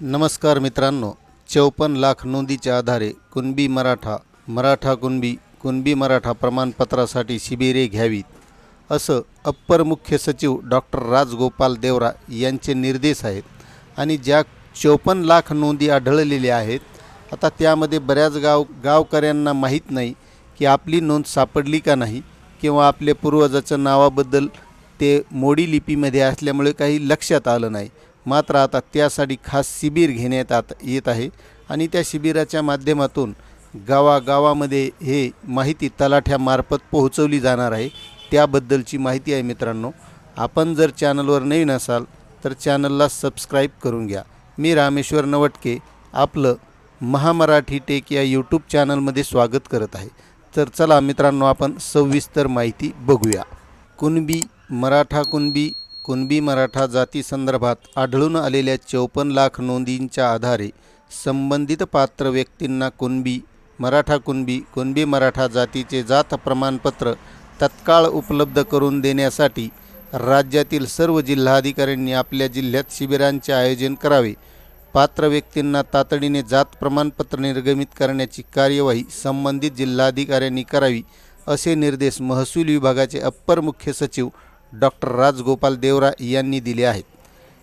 नमस्कार मित्रांनो चौपन्न लाख नोंदीच्या आधारे कुणबी मराठा मराठा कुणबी कुणबी मराठा प्रमाणपत्रासाठी शिबिरे घ्यावीत असं अप्पर मुख्य सचिव डॉक्टर राजगोपाल देवरा यांचे निर्देश आहेत आणि ज्या चौपन्न लाख नोंदी आढळलेल्या आहेत आता त्यामध्ये बऱ्याच गाव गावकऱ्यांना माहीत नाही की आपली नोंद सापडली का नाही किंवा आपल्या पूर्वजाच्या नावाबद्दल ते मोडी लिपीमध्ये असल्यामुळे काही लक्षात आलं नाही. मात्र आता त्यासाठी खास शिबिर घेण्यात आत येत आहे. आणि त्या शिबिराच्या माध्यमातून गावागावामध्ये हे माहिती तलाठ्यामार्फत पोहोचवली जाणार आहे. त्याबद्दलची माहिती आहे मित्रांनो. आपण जर चॅनलवर नवीन असाल तर चॅनलला सबस्क्राईब करून घ्या. मी रामेश्वर नवटके आपलं महामराठी टेक या यूट्यूब चॅनलमध्ये स्वागत करत आहे. तर चला मित्रांनो आपण सविस्तर माहिती बघूया. कुणबी मराठा कुणबी कुणबी मराठा जाती संदर्भात आढळून आलेल्या चौपन्न लाख नोंदींच्या आधारे संबंधित पात्र व्यक्तींना कुणबी मराठा कुणबी कुणबी मराठा जातीचे जात प्रमाणपत्र तत्काळ उपलब्ध करून देण्यासाठी राज्यातील सर्व जिल्हाधिकाऱ्यांनी आपल्या जिल्ह्यात शिबिरांचे आयोजन करावे. पात्र व्यक्तींना तातडीने जात प्रमाणपत्र निर्गमित करण्याची कार्यवाही संबंधित जिल्हाधिकाऱ्यांनी करावी असे निर्देश महसूल विभागाचे अप्पर मुख्य सचिव डॉक्टर राजगोपाल देवरा यांनी दिले आहेत.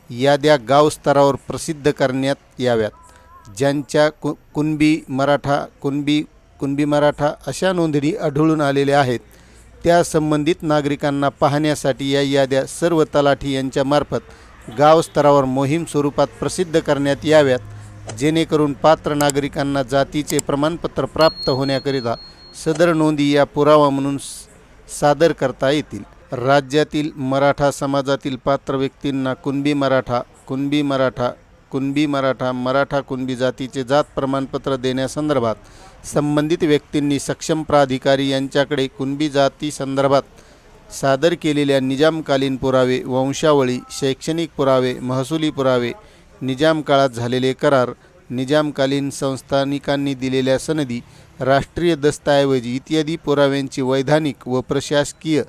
याद्या गाव स्तरावर प्रसिद्ध करण्यात याव्यात. ज्यांच्या कु कुणबी मराठा कुणबी कुणबी मराठा अशा नोंदणी आढळून आलेल्या आहेत त्या संबंधित नागरिकांना पाहण्यासाठी या याद्या सर्व तलाठी यांच्यामार्फत गाव स्तरावर मोहीम स्वरूपात प्रसिद्ध करण्यात याव्यात जेणेकरून पात्र नागरिकांना जातीचे प्रमाणपत्र प्राप्त होण्याकरिता सदर नोंदी या पुरावा म्हणून सादर करता येतील. राज्यातील मराठा समाजातील पात्र व्यक्तींना कुणबी मराठा कुणबी मराठा कुणबी मराठा मराठा कुणबी जातीचे जात प्रमाणपत्र देण्यासंदर्भात संबंधित व्यक्तींनी सक्षम प्राधिकारी यांच्याकडे कुणबी जाती संदर्भात सादर केलेल्या निजामकालीन पुरावे वंशावळी शैक्षणिक पुरावे महसुली पुरावे निजाम काळात झालेले करार निजामकालीन संस्थानिकांनी दिलेल्या सनदी राष्ट्रीय दस्तऐवजी इत्यादी पुराव्यांची वैधानिक व प्रशासकीय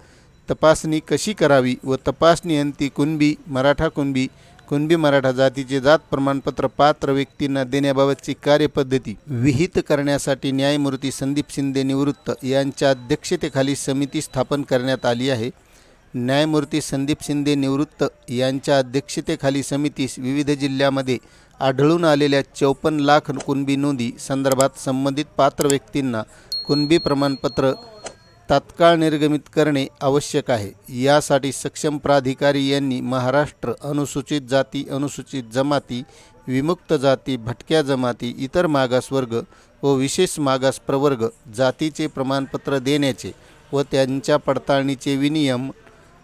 तपासणी कशी करावी व तपासणीअंती कुणबी मराठा कुणबी कुणबी मराठा जातीचे जात प्रमाणपत्र पात्र व्यक्तींना देण्याबाबतची कार्यपद्धती विहित करण्यासाठी न्यायमूर्ती संदीप शिंदे निवृत्त यांच्या अध्यक्षतेखाली समिती स्थापन करण्यात आली आहे. न्यायमूर्ती संदीप शिंदे निवृत्त यांच्या अध्यक्षतेखाली समितीस विविध जिल्ह्यामध्ये आढळून आलेल्या चौपन्न लाख कुणबी नोंदी संदर्भात संबंधित पात्र व्यक्तींना कुणबी प्रमाणपत्र तात्काळ निर्गमित करणे आवश्यक आहे. यासाठी सक्षम प्राधिकारी यांनी महाराष्ट्र अनुसूचित जाती अनुसूचित जमाती विमुक्त जाती भटक्या जमाती इतर मागासवर्ग व विशेष मागास प्रवर्ग जातीचे प्रमाणपत्र देण्याचे व त्यांच्या पडताळणीचे विनियम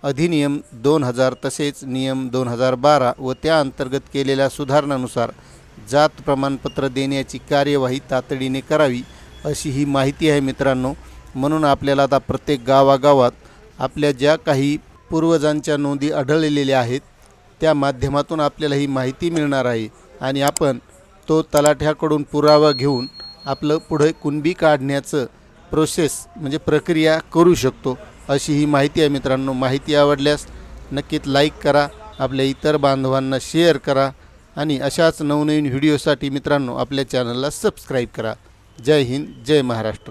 अधिनियम दोन हजार तसेच नियम दोन हजार बारा व त्या अंतर्गत केलेल्या सुधारणानुसार जात प्रमाणपत्र देण्याची कार्यवाही तातडीने करावी अशी ही माहिती आहे मित्रांनो. म्हणून आपल्याला आता प्रत्येक गावागावात आपल्या ज्या काही पूर्वजांच्या नोंदी आढळलेल्या आहेत त्या माध्यमातून आपल्याला ही माहिती मिळणार आहे आणि आपण तो तलाठ्याकडून पुरावा घेऊन आपलं पुढे कुणबी काढण्याचं प्रोसेस म्हणजे प्रक्रिया करू शकतो अशी ही माहिती आहे मित्रांनो. माहिती आवडल्यास नक्कीच लाईक करा आपल्या इतर बांधवांना शेअर करा आणि अशाच नवनवीन व्हिडिओसाठी मित्रांनो आपल्या चॅनलला सबस्क्राईब करा. जय हिंद जय महाराष्ट्र.